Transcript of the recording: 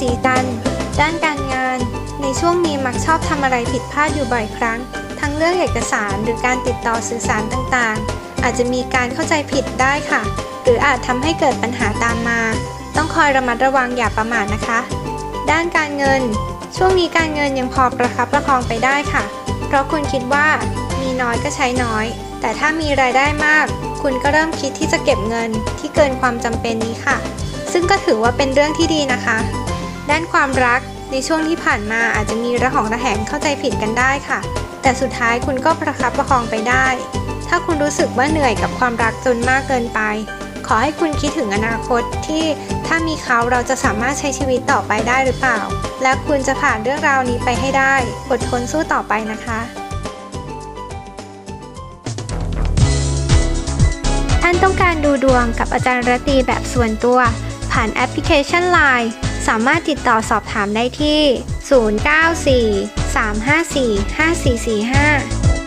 ศีกัน ด้านการงาน ในช่วงนี้มักชอบทำอะไรผิดพลาดอยู่บ่อยครั้ง ทั้งเรื่องเอกสารหรือการติดต่อสื่อสารต่างๆ อาจจะมีการเข้าใจผิดได้ค่ะ หรืออาจทำให้เกิดปัญหาตามมา ต้องคอยระมัดระวังอย่าประมาทนะคะ ด้านการเงิน ช่วงนี้การเงินยังพอประคับประคองไปได้ค่ะ เพราะคุณคิดว่ามีน้อยก็ใช้น้อย แต่ถ้ามีรายได้มาก คุณก็เริ่มคิดที่จะเก็บเงินที่เกินความจำเป็นนี้ค่ะ ซึ่งก็ถือว่าเป็นเรื่องที่ดีนะคะ ด้านความรักในช่วงที่ผ่านมาอาจจะมีระหองระแหงเข้าใจผิดกันได้ค่ะ แต่สุดท้ายคุณก็ประคับประคองไปได้ ถ้าคุณรู้สึกว่าเหนื่อยกับความรักจนมากเกินไป ขอให้คุณคิดถึงอนาคตที่ถ้ามีเขาเราจะสามารถใช้ชีวิตต่อไปได้หรือเปล่า และคุณจะผ่านเรื่องราวนี้ไปให้ได้ อดทนสู้ต่อไปนะคะท่านต้องการดูดวงกับอาจารย์ระตีแบบส่วนตัว ผ่านแอปพลิเคชัน Line สามารถติดต่อสอบถามได้ที่ 094 354 5445